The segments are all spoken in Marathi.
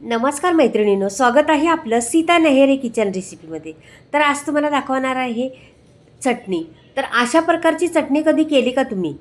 नमस्कार मैत्रिणींनो स्वागत आहे आपलं सीता नेहेरे किचन रेसिपीमध्ये. तर आज तुम्हाला दाखवणार आहे चटणी. तर अशा प्रकारची चटणी कधी केली का तुम्ही?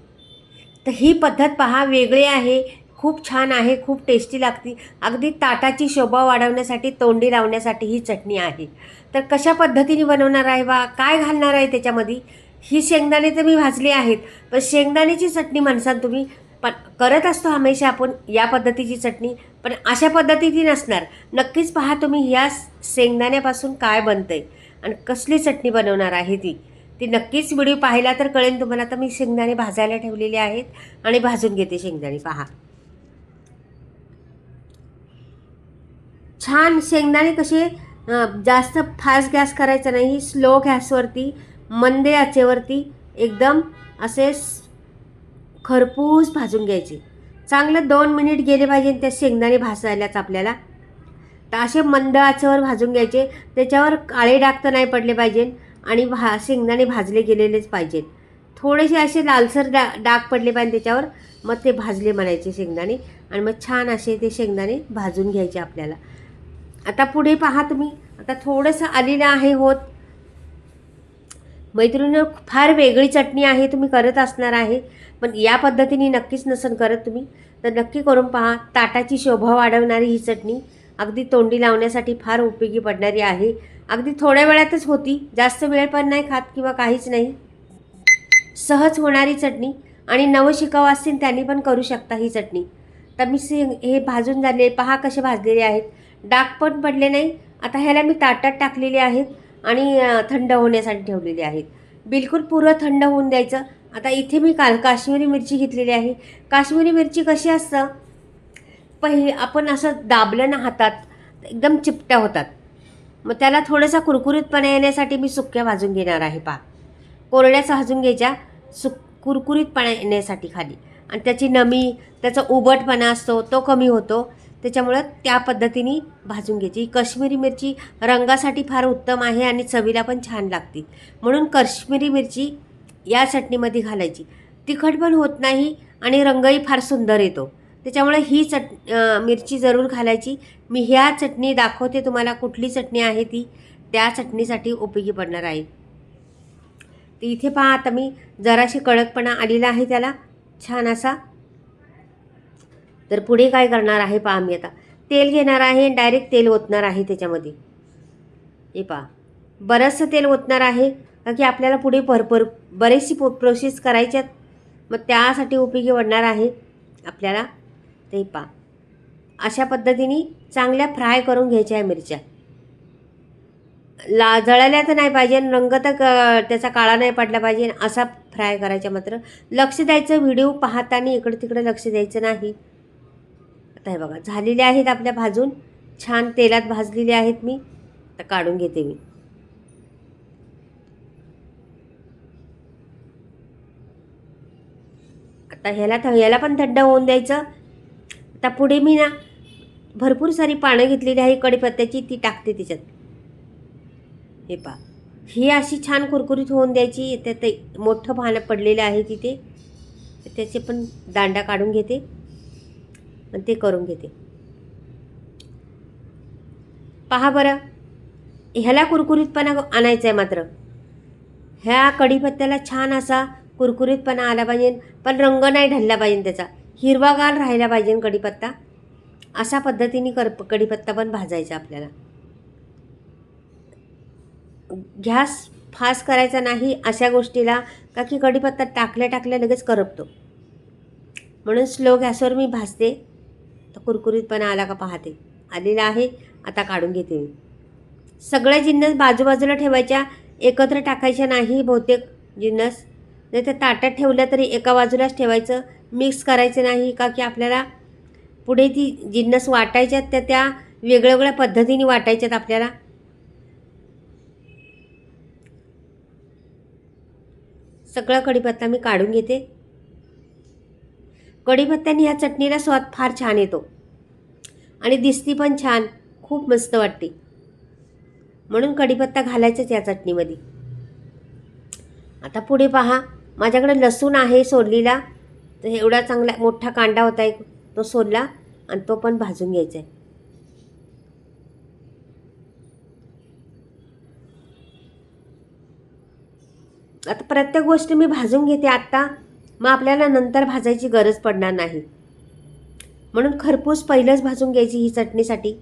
तर ही पद्धत पहा वेगळी आहे खूप छान आहे खूप टेस्टी लागते. अगदी ताटाची शोभा वाढवण्यासाठी तोंडी लावण्यासाठी ही चटणी आहे. तर कशा पद्धतीने बनवणार आहे बा? काय घालणार आहे त्याच्यामध्ये? ही शेंगदाणे तर मी भाजली आहेत पण शेंगदाण्याची चटणी म्हणसान तुम्ही पण करत असतो हमेशा आपण या पद्धतीची चटणी पण अशा पद्धतीची नसणार. नक्कीच पहा तुम्ही ह्या शेंगदाण्यापासून काय बनतं आहे आणि कसली चटणी बनवणार आहे ती. ती नक्कीच व्हिडिओ पाहिला तर कळेल तुम्हाला. तर मी शेंगदाणे भाजायला ठेवलेले आहेत आणि भाजून घेते शेंगदाणे. पहा. छान शेंगदाणे कसे जास्त फास्ट गॅस करायचा नाही स्लो गॅसवरती मंदे आचेवरती एकदम असे खरपूस भाजून घ्यायचे. चांगलं दोन मिनिट गेले पाहिजे त्या शेंगदाणे भाजायलाच आपल्याला. तर असे मंद आचेवर भाजून घ्यायचे. त्याच्यावर काळे डाग तर नाही पडले पाहिजे आणि भा शेंगदाणे भाजले गेलेलेच पाहिजेत. थोडेसे असे लालसर डा डाग पडले पाहिजे त्याच्यावर. मग ते भाजले म्हणायचे शेंगदाणे आणि मग छान असे ते शेंगदाणे भाजून घ्यायचे आपल्याला. आता पुढे पहा तुम्ही. आता थोडंसं आलेलं आहे होत. मैत्रिणी फार वेगळी चटणी आहे तुम्ही करत असणार आहे. पण या पद्धतीने नक्कीच नसन करत तुम्ही. तर नक्की करून पहा ताटाची शोभा वाढवणारी ही चटणी अगदी तोंडी लावण्यासाठी फार उपयोगी पडणारी आहे. अगदी थोड्या वेळातच होती जास्त वेळ पण नाही खात किंवा काहीच नाही. सहज होणारी चटणी आणि नवशिकाऊ असतील त्यांनी पण करू शकता ही चटणी. तर मी से हे भाजून झाले पहा कसे भाजलेले आहेत. डाग पण पडले नाही. आता ह्याला मी ताटात टाकलेले आहेत. आणि थंड होण्यासाठी ठेवलेले आहेत. बिलकुल पुरं थंड होऊन द्यायचं. आता इथे मी काल काश्मीरी मिरची घेतलेली आहे. काश्मीरी मिरची कशी असतं? पहि आपण असं दाबलं ना हातात एकदम चिपट्या होतात. मग त्याला थोडासा कुरकुरीतपणा येण्यासाठी मी सुक्या भाजून घेणार आहे पा कोरड्याच भाजून घ्यायच्या सुक कुरकुरीतपणा येण्यासाठी खाली. आणि त्याची नमी त्याचा उबटपणा असतो तो कमी होतो. त्याच्यामुळं त्या पद्धतीने भाजून घ्यायची. काश्मीरी मिरची रंगासाठी फार उत्तम आहे आणि चवीला पण छान लागते. म्हणून काश्मीरी मिरची या चटणीमध्ये घालायची. तिखट पण होत नाही आणि रंगही फार सुंदर येतो. त्याच्यामुळे ही चट मिरची जरूर घालायची. मी ह्या चटणी दाखवते तुम्हाला कुठली चटणी आहे ती. त्या चटणीसाठी उपयोगी पडणार आहे. तर इथे पहा आता मी जराशी कडकपणा आलेला आहे त्याला. छान असा तर पुढे काय करणार आहे पहा मी आता. तेल घेणार आहे डायरेक्ट तेल ओतणार आहे त्याच्यामध्ये. हे पहा. बरंचसं तेल ओतणार आहे का की आपल्याला पुढे भरपूर बरेचशी पो प्रोसेस करायच्यात मग त्यासाठी उपयोगी पडणार आहे आपल्याला ते पहा. अशा पद्धतीने चांगल्या फ्राय करून घ्यायच्या आहे मिरच्या. ला जळाल्या तर नाही पाहिजे रंग तर क- त्याचा काळा नाही पडला पाहिजे असा फ्राय करायचा मात्र. लक्ष द्यायचं व्हिडिओ पाहताना इकडं तिकडं लक्ष द्यायचं नाही. आता बघा. झालेले आहेत आपल्या भाजून. छान तेलात भाजलेले आहेत मी. तर काढून घेते मी. आता ह्याला थ ह्याला पण थंड होऊन द्यायचं. आता पुढे मी ना भरपूर सारी पानं घेतलेली आहे कडीपत्त्याची ती टाकते त्याच्यात हे पा ही अशी छान कुरकुरीत होऊन द्यायची. त्यात मोठं पानं पडलेलं आहे तिथे. त्याचे पण दांडा काढून घेते. आणि ते करून घेते. पहा बरं ह्याला कुरकुरीतपणा आणायचा आहे मात्र. ह्या कढीपत्त्याला छान असा कुरकुरीतपणा आला पाहिजे पण रंग नाही ढलला पाहिजे त्याचा. हिरवागार राहिला पाहिजे कढीपत्ता. अशा पद्धतीने कर कढीपत्ता पण भाजायचा आपल्याला. गॅस फास्ट करायचा नाही अशा गोष्टीला का की कढीपत्ता टाकल्या टाकल्या लगेच करपतो. म्हणून स्लो गॅसवर मी भाजते. तर कुरकुरीतपणा आला का पाहते. आलेला आहे आता काढून घेते मी. सगळ्या जिन्नस बाजूबाजूला ठेवायच्या एकत्र टाकायच्या नाही बहुतेक जिन्नस. नाही तर ताटात ठेवल्या तरी एका बाजूलाच ठेवायचं मिक्स करायचं नाही का की आपल्याला पुढे ती जिन्नस वाटायच्यात त्या त्या वेगळ्या वेगळ्या पद्धतीने वाटायच्यात आपल्याला. सगळा कढीपत्ता मी काढून घेते. कढीपत्त्याने ह्या चटणीला स्वाद फार छान येतो. आणि दिसती पण छान खूप मस्त वाटते. म्हणून कढीपत्ता घालायचाच या चटणीमध्ये. आता पुढे पहा माझ्याकडे लसूण आहे सोललीला तर एवढा चांगला मोठा कांडा होता एक तो सोलला आणि तो पण भाजून घ्यायचा आहे. आता प्रत्येक गोष्ट मी भाजून घेते आत्ता मग आपल्याला नंतर भाजायची गरज पडणार नाही. म्हणून खरपूस पहिलंच भाजून घ्यायची ही चटणीसाठी.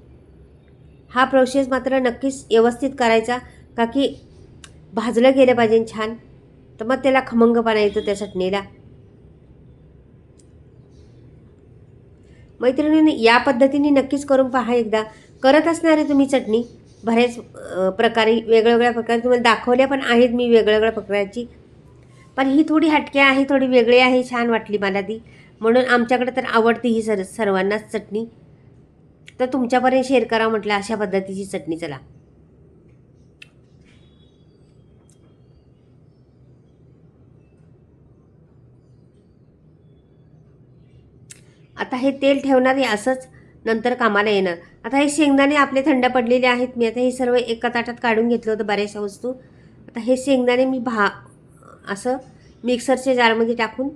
हा प्रोसेस मात्र नक्कीच व्यवस्थित करायचा का की भाजलं गेलं पाहिजे छान. तर मग त्याला खमंगपणा येतो त्या चटणीला. मैत्रिणीने या पद्धतीने नक्कीच करून पहा एकदा. करत असणार आहे तुम्ही चटणी. बऱ्याच प्रकारे वेगवेगळ्या प्रकारे तुम्हाला दाखवल्या पण आहेत मी वेगवेगळ्या प्रकारची. पण ही थोडी हटके आहे थोडी वेगळी आहे छान वाटली मला ती. म्हणून आमच्याकडे तर आवडते ही सर सर्वांनाच चटणी. तर तुमच्यापर्यंत शेअर करा म्हटलं अशा पद्धतीची चटणी चला. आता हे तेल ठेवणार आहे असंच नंतर कामाला येणार. आता हे शेंगदाणे आपले थंड पडलेले आहेत मी आता हे सर्व एका ताटात काढून घेतलं होतं बऱ्याचशा वस्तू. आता हे शेंगदाणे मी भा असं मिक्सरच्या जारमध्ये टाकून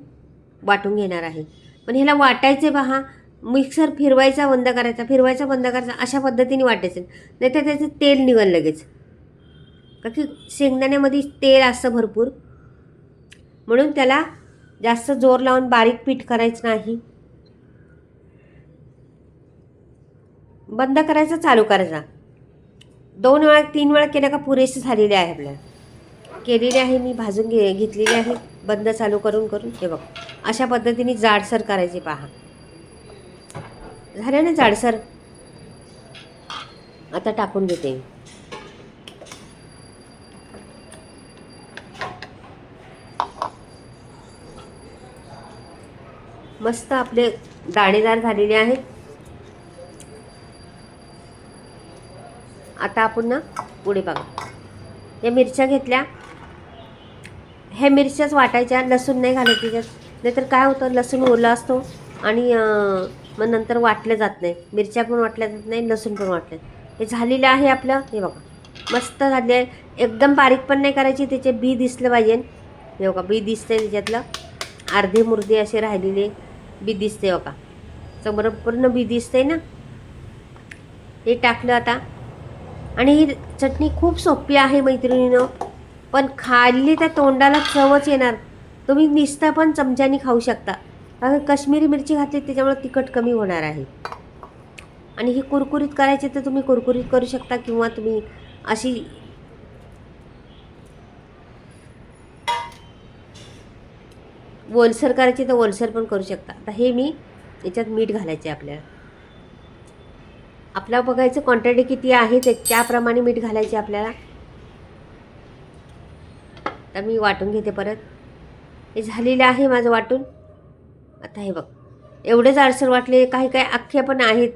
वाटून घेणार आहे. पण ह्याला वाटायचे पहा मिक्सर फिरवायचा बंद करायचा फिरवायचा बंद करायचा अशा पद्धतीने वाटायचं. नाही तर त्याचं तेल निघल लगेच. का की शेंगदाण्यामध्ये तेल असतं भरपूर. म्हणून त्याला जास्त जोर लावून बारीक पीठ करायचं नाही. बंद करायचा चालू करायचा. दोन वेळा तीन वेळा केलं का पुरेसे झालेले आहे आपल्याला. केलेले आहे मी भाजून घे घेतलेले आहे बंद चालू करून करून हे बघ. अशा पद्धतीने जाडसर करायचे पहा. झाल्या ना जाडसर? आता टाकून देते. मस्त आपले दाणेदार झालेले आहेत. आता आपण ना पुढे बघा. या मिरच्या घेतल्या. ह्या मिरच्याच वाटायच्या लसूण नाही घालायची त्याच्यात. नाहीतर काय होतं लसूण ओला असतो आणि मग नंतर वाटलं जात नाही. मिरच्या पण वाटल्या जात नाही लसूण पण वाटलं हे झालेलं आहे आपलं हे बघा. मस्त झाले आहे. एकदम बारीक पण नाही करायची त्याचे बी दिसलं पाहिजे. हे बघा बी दिसतंय त्याच्यातलं. अर्धे मुर्दे असे राहिलेले बी दिसते बघा. समोर पूर्ण बी दिसते ना. हे टाकलं आता. आणि ही चटणी खूप सोपी आहे मैत्रिणीनं. पण खाल्ली तर तोंडाला चवच येणार. तुम्ही नुसतं पण चमच्यानी खाऊ शकता. कारण कश्मीरी मिरची घातली त्याच्यामुळे तिखट कमी होणार आहे. आणि ही कुरकुरीत करायची तर तुम्ही कुरकुरीत करू शकता किंवा तुम्ही अशी ओलसर करायची तर ओलसर पण करू शकता. आता हे मी याच्यात मीठ घालायचे आपल्याला. आपला बघायचं क्वांटिटी किती आहे ते त्याप्रमाणे मीठ घालायचे आपल्याला. आता मी वाटून घेते परत. हे झालेलं आहे माझं वाटून. आता हे बघ एवढेच आडसर वाटले काही काही अख्ख्या पण आहेत.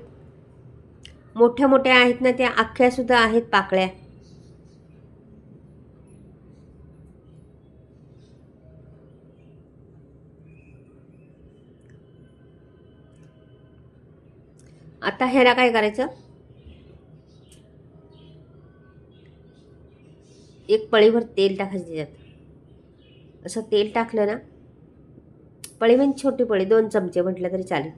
मोठ्या मोठ्या आहेत ना त्या अख्ख्यासुद्धा आहेत पाकळ्या. आता ह्याला काय करायचं? एक पळीभर तेल टाकायचं त्याच्यात. असं तेल टाकलं ना पळी म्हणजे छोटी पळी दोन चमचे म्हटलं तरी चालेल.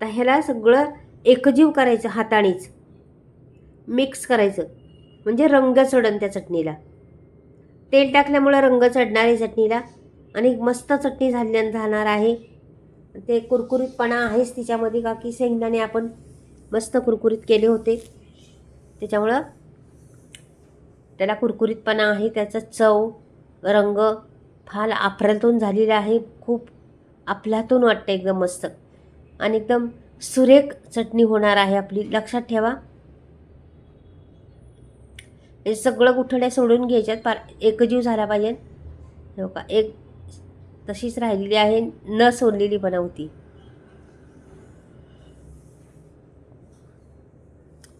तर ह्याला सगळं एकजीव करायचं हातानेच. मिक्स करायचं. म्हणजे रंग चढन त्या चटणीला. तेल टाकल्यामुळं रंग चढणार आहे चटणीला. आणि मस्त चटणी झाल्या जाणार आहे. ते कुरकुरीतपणा आहेच तिच्यामध्ये का की शेंगदाणे आपण मस्त कुरकुरीत केले होते. त्याच्यामुळं त्याला कुरकुरीतपणा आहे त्याचा चव रंग फार अफरातून झालेलं आहे. खूप आपल्यातून वाटतं एकदम मस्त. आणि एकदम सुरेख चटणी होणार आहे आपली. लक्षात ठेवा. हे सगळं गुठड्या सोडून घ्यायच्यात. पार एकजीव झाला पाहिजे. हो का एक तशीच राहिलेली आहे. न सोडलेली बनवती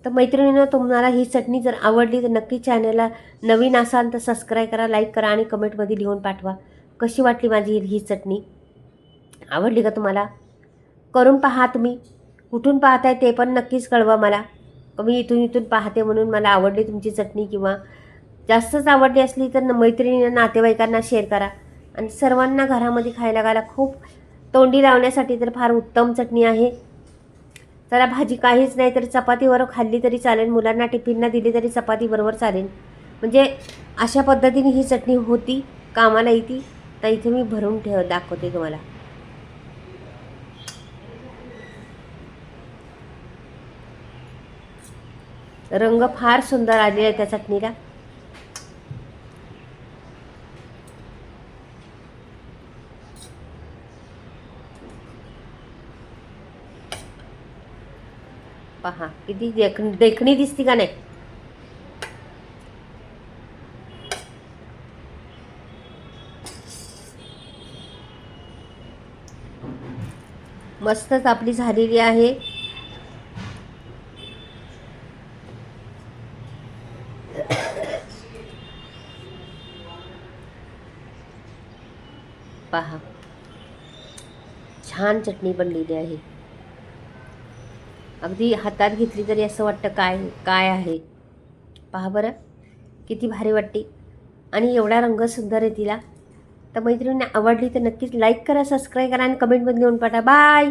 तर मैत्रिणीनं तुम्हाला ही चटणी जर आवडली तर नक्की चॅनलला नवीन असाल तर सबस्क्राईब करा लाईक करा आणि कमेंटमध्ये लिहून पाठवा. कशी वाटली माझी ही चटणी? आवडली का तुम्हाला? करून पहा तुम्ही. कुठून पाहताय ते पण नक्कीच कळवा मला. मी इथून इथून पाहते म्हणून मला आवडली तुमची चटणी किंवा जास्तच आवडली असली तर मैत्रिणींना नातेवाईकांना शेअर करा. आणि सर्वांना घरामध्ये खायला घाला. खूप तोंडी लावण्यासाठी तर फार उत्तम चटणी आहे. जरा भाजी काहीच नाही तर चपातीवर खाल्ली तरी चालेल. मुलांना टिफिनला दिली तरी चपातीबरोबर चालेल. म्हणजे अशा पद्धतीने ही चटणी होती कामाला येते. तर इथे मी भरून ठेव दाखवते तुम्हाला. रंग फार सुंदर आलेला आहे त्या चटणीला. पहा. किती देख देखणी दिसती का नाही? मस्तच आपली झालेली आहे. पहा. छान चटणी बनलेली आहे. अगदी हातात घेतली तरी असं वाटतं काय काय आहे? पहा बरं. किती भारी वाटते. आणि एवढा रंग सुंदर आहे तिला. तर मैत्रिणींना आवडली तर नक्कीच लाईक करा सबस्क्राईब करा आणि कमेंटमध्ये लिहून पाठवा. बाय